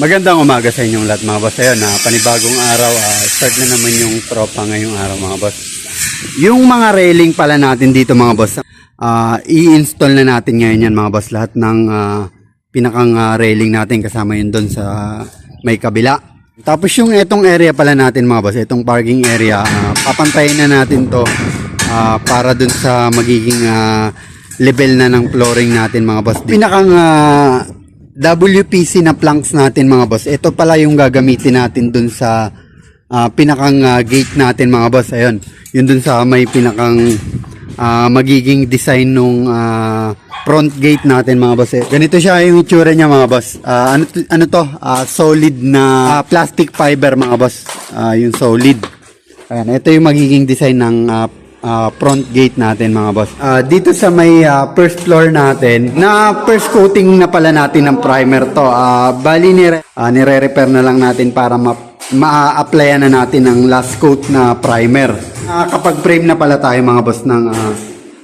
Magandang umaga sa inyong lahat mga boss. Ayun, na panibagong araw, ah, start na naman yung tropa ngayong araw mga boss. Yung mga railing pala natin dito mga boss, ah, i-install na natin ngayon yan mga boss. Lahat ng ah, pinakang ah, railing natin kasama yun doon sa may kabila. Tapos yung etong area pala natin mga boss, etong parking area, ah, papantayin na natin to ah, para dun sa magiging ah, level na ng flooring natin mga boss. Pinakang ah, WPC na planks natin mga boss. Ito pala yung gagamitin natin dun sa ah, pinakang ah, gate natin mga boss. Ayun. Yun dun sa may pinakang ah, magiging design nung ah, front gate natin mga boss. Eh, Ganito siya yung itsura niya mga boss. Ah, ano, to- ano to? Ah, solid na ah, plastic fiber mga boss. Ah, yung solid. Ayan, ito yung magiging design ng ah, ah, front gate natin mga boss. Ah, dito sa may ah, first floor natin, na first coating na pala natin ng primer to. Ah, bali nire, ah, nire-repair na lang natin para ma ma-applyan na natin ng last coat na primer. Ah, kapag frame na pala tayo mga boss ng ah,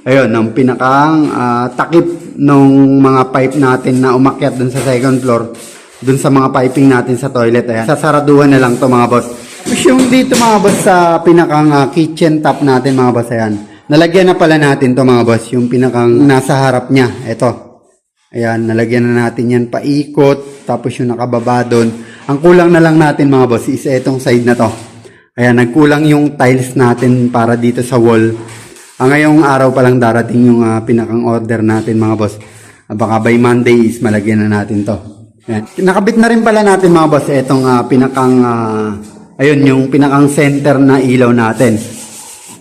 ayun, ng pinakang ah, takip nung mga pipe natin na umakyat dun sa second floor dun sa mga piping natin sa toilet. Ayan. Sasaraduhan na lang to mga boss. Yung dito mga boss sa pinakang ah, kitchen top natin mga boss. Ayan. Nalagyan na pala natin to mga boss. Yung pinakang nasa harap niya. Ito. Ayan. Nalagyan na natin yan paikot. Tapos yung nakababa doon. Ang kulang na lang natin mga boss is itong side na to. Ayan. Nagkulang yung tiles natin para dito sa wall. Ang ngayong araw pa lang darating yung ah, pinakang order natin mga boss. Ah, baka by Monday is malagyan na natin to. Ayan. Nakabit na rin pala natin mga boss itong ah, pinakang ah, ayun yung pinakang center na ilaw natin.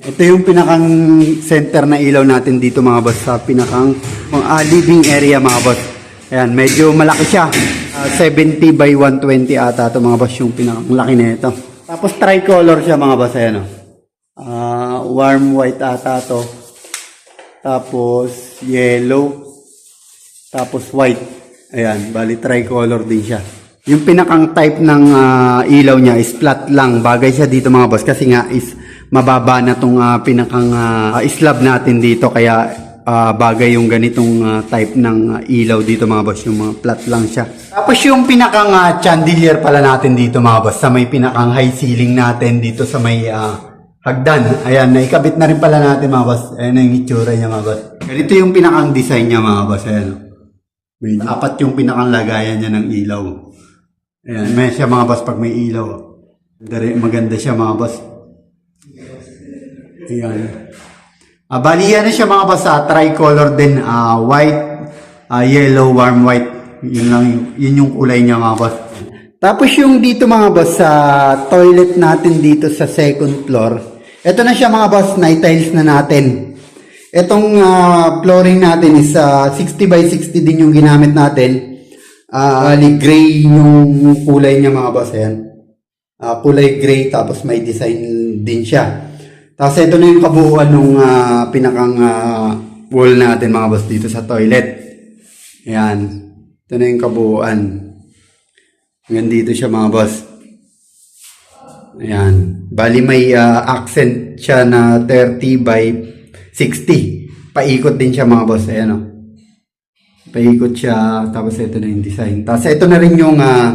Ito yung pinakang center na ilaw natin dito mga boss sa pinakang ah, living area mga boss. Ayan, medyo malaki siya. Ah, 70 by 120 ata ito mga boss yung pinakang laki na ito. Tapos tricolor siya mga boss. Ayan o. Ah, warm white ata to. Tapos yellow. Tapos white. Ayan, bali tricolor din siya. Yung pinakang type ng ah, ilaw niya is flat lang. Bagay siya dito mga boss kasi nga is mababa na tong ah, pinakang ah, slab natin dito kaya ah, bagay yung ganitong ah, type ng ah, ilaw dito mga boss. Yung mga flat lang siya. Tapos yung pinakang ah, chandelier pala natin dito mga boss sa may pinakang high ceiling natin dito sa may ah, hagdan. Ayan, naikabit na rin pala natin mga boss. Ayan yung itsura niya mga boss. Ganito yung pinakang design niya mga boss. Ayan. Medyo apat yung pinakang lagayan niya ng ilaw. Ayan, may siya mga boss pag may ilaw. Dari, maganda siya mga boss. Ayan. Ah, bali na siya mga boss, ah, tricolor din, ah, white, ah, yellow, warm white. Yun lang, yun yung kulay niya mga boss. Tapos yung dito mga boss, sa toilet natin dito sa second floor, ito na siya mga boss, na-tiles na natin. Itong ah, flooring natin is ah, 60 by 60 din yung ginamit natin. Ah, bali gray yung kulay niya mga boss, ayan. Ah, kulay gray tapos may design din siya. Tapos ito na yung kabuuan ng pinakang ah, wall natin mga boss dito sa toilet. Ayan. Ito na yung kabuuan. Hanggang dito siya mga boss. Ayan. Bali may ah, accent siya na 30 by 60. Paikot din siya mga boss. Ayan o. Paikot siya. Tapos ito na yung design. Tapos ito na rin yung ah,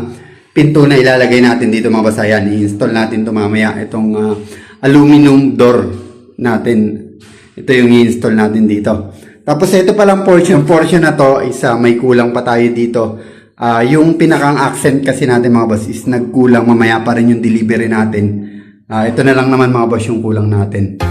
pinto na ilalagay natin dito mga boss. Ayan. I-install natin to mamaya. Itong ah, aluminum door natin. Ito yung i-install natin dito. Tapos ito palang portion. Portion na to is ah, may kulang pa tayo dito. Ah, yung pinakang accent kasi natin mga boss is nagkulang mamaya pa rin yung delivery natin. Ah, ito na lang naman mga boss yung kulang natin.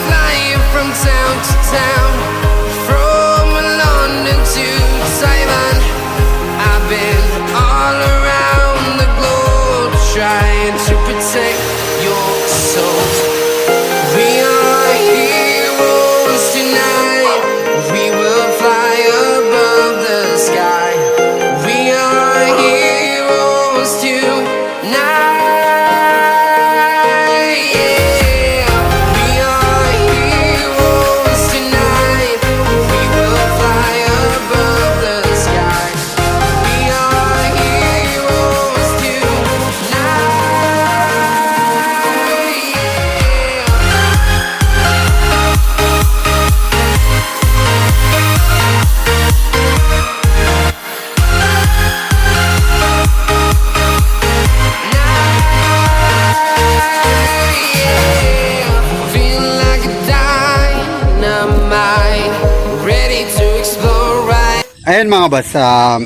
Ayun mga boss, ah,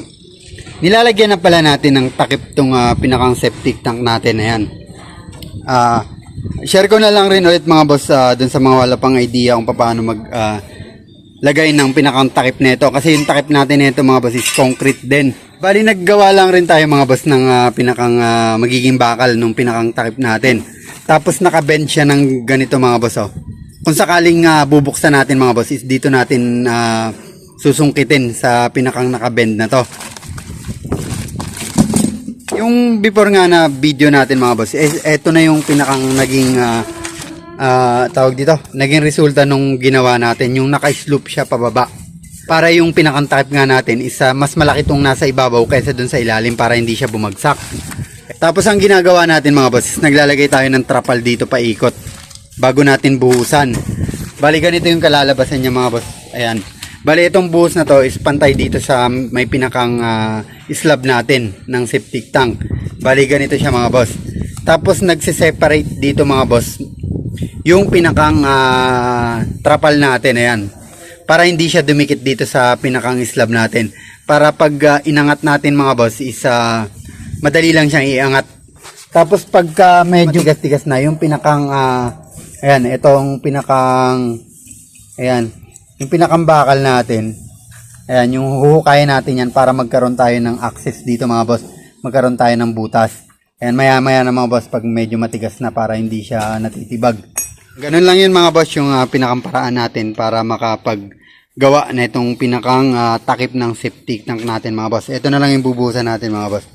nilalagyan na pala natin ng takip tong ah, pinakang septic tank natin. Ayan. Ah, share ko na lang rin ulit mga boss ah, dun sa mga wala pang idea kung paano mag ah, lagay ng pinakang takip nito kasi yung takip natin nito mga boss is concrete din. Bali naggawa lang rin tayo mga boss ng ah, pinakang ah, magiging bakal nung pinakang takip natin. Tapos nakabend siya ng ganito mga boss oh. Kung sakaling ah, bubuksan natin mga boss is dito natin ah, susungkitin sa pinakang nakabend na to. Yung before nga na video natin mga boss, eh, eto na yung pinakang naging ah, ah, tawag dito, naging resulta nung ginawa natin, yung naka-slope siya pababa. Para yung pinakang takip nga natin is ah, mas malaki tong nasa ibabaw kaysa dun sa ilalim para hindi siya bumagsak. Tapos ang ginagawa natin mga boss, naglalagay tayo ng trapal dito paikot bago natin buhusan. Bali ganito yung kalalabasan niya mga boss. Ayan. Bali itong buhos na to is pantay dito sa may pinakang ah, slab natin ng septic tank. Bali ganito siya mga boss. Tapos nagse-separate dito mga boss yung pinakang ah, trapal natin. Ayan. Para hindi siya dumikit dito sa pinakang slab natin. Para pag ah, inangat natin mga boss is ah, madali lang siyang iangat. Tapos pagka medyo tigas-tigas na yung pinakang ah, ayan, itong pinakang ayan, yung pinakang bakal natin. Ayan, yung huhukayin natin yan para magkaroon tayo ng access dito mga boss. Magkaroon tayo ng butas. Ayan, maya-maya na mga boss pag medyo matigas na para hindi siya natitibag. Ganun lang yun mga boss yung ah, pinakang paraan natin para makapag gawa na itong pinakang ah, takip ng septic tank natin mga boss. Ito na lang yung bubuhusan natin mga boss.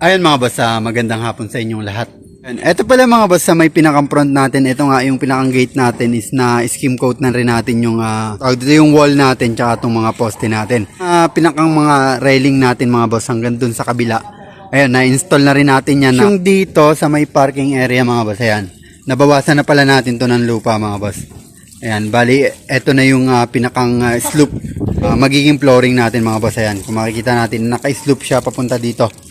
Ayun mga boss, ah, magandang hapon sa inyong lahat. Ayan, Ito pala mga boss, sa may pinakang front natin, ito nga yung pinakang gate natin is na skim coat na rin natin yung, dito yung wall natin tsaka itong mga poste natin. Ah, pinakang mga railing natin mga boss hanggang dun sa kabila. Ayan, na-install na rin natin yan. Yung dito sa may parking area mga boss, ayan. Nabawasan na pala natin to ng lupa mga boss. Ayan, bali, ito na yung ah, pinakang ah, slope. Ah, magiging flooring natin mga boss, ayan. Kung makikita natin, naka-slope siya papunta dito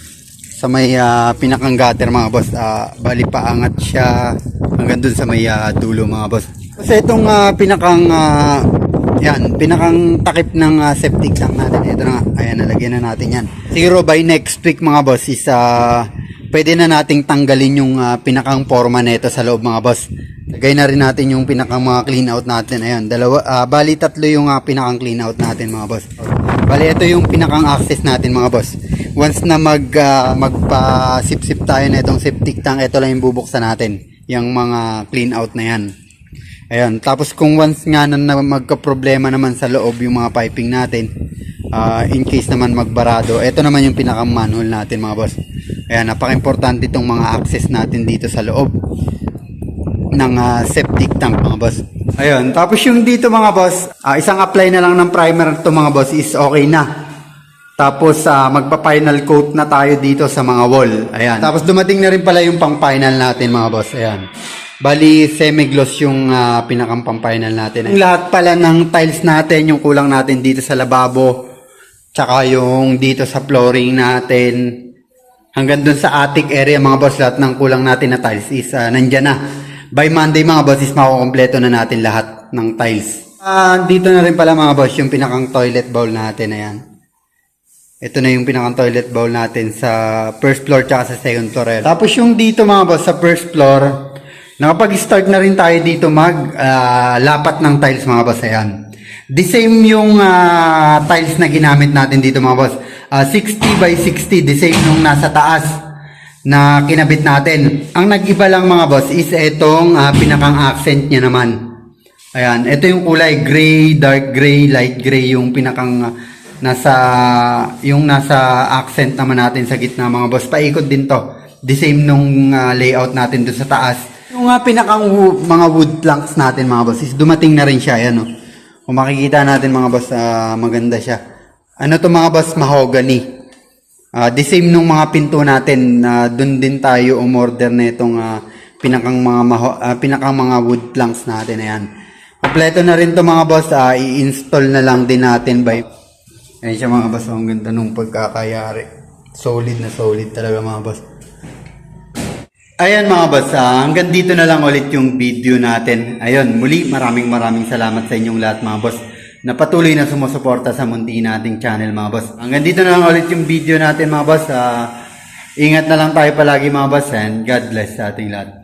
sa may ah, pinakang gutter mga boss. Ah, bali paangat siya hanggang dun sa may ah, dulo mga boss. Kasi itong ah, pinakang ah, yan, pinakang takip ng ah, septic tank natin. Ito na ayan, nalagyan na natin yan. Siguro by next week mga boss is ah, pwede na nating tanggalin yung ah, pinakang forma nito sa loob mga boss. Lagay na rin natin yung pinakang mga clean out natin. Ayan, dalawa, ah, bali tatlo yung ah, pinakang clean out natin mga boss. Bali ito yung pinakang access natin mga boss. Once na mag ah, magpa-sip-sip tayo na itong septic tank, ito lang yung bubuksan natin. Yung mga clean out na yan. Ayan, tapos kung once nga na, magka-problema naman sa loob yung mga piping natin, ah, in case naman magbarado, ito naman yung pinakang manhole natin mga boss. Ayan, napaka-importante itong mga access natin dito sa loob ng ah, septic tank mga boss. Ayun, tapos yung dito mga boss, ah, isang apply na lang ng primer to mga boss is okay na. Tapos ah, magpa-final coat na tayo dito sa mga wall. Ayan. Tapos dumating na rin pala yung pang-final natin mga boss. Ayan. Bali semi-gloss yung ah, pinakang pang-final natin. Yung lahat pala ng tiles natin, yung kulang natin dito sa lababo, tsaka yung dito sa flooring natin, hanggang dun sa attic area mga boss, lahat ng kulang natin na tiles is ah, nandyan na. By Monday mga boss is makukompleto na natin lahat ng tiles. Ah, dito na rin pala mga boss yung pinakang toilet bowl natin. Ayan. Ito na yung pinakang toilet bowl natin sa first floor tsaka sa second floor. Tapos yung dito mga boss sa first floor, nakapag-start na rin tayo dito mag ah, lapat ng tiles mga boss. Ayan. The same yung ah, tiles na ginamit natin dito mga boss. Ah, 60 by 60, the same nung nasa taas na kinabit natin. Ang nag-iba lang mga boss is itong ah, pinakang accent niya naman. Ayan, ito yung kulay gray, dark gray, light gray yung pinakang ah, nasa yung nasa accent naman natin sa gitna mga boss. Paikot din to. The same nung ah, layout natin doon sa taas. Yung ah, pinakang wo- mga wood planks natin mga boss is dumating na rin siya. Ayan oh. Kung makikita natin mga boss, ah, maganda siya. Ano to mga boss? Mahogany. Ah, the same nung mga pinto natin, na doon din tayo umorder na itong ah, pinakang mga ah, pinakang mga wood planks natin ayan. Kompleto na rin to mga boss, ah, i-install na lang din natin by Ayan siya mga boss, ang ganda nung pagkakayari. Solid na solid talaga mga boss. Ayan mga boss, ah, hanggang dito na lang ulit yung video natin. Ayun, muli maraming maraming salamat sa inyong lahat mga boss na patuloy na sumusuporta sa munti nating channel mga boss. Hanggang dito na lang ulit yung video natin mga boss. Ah, ingat na lang tayo palagi mga boss and God bless sa ating lahat.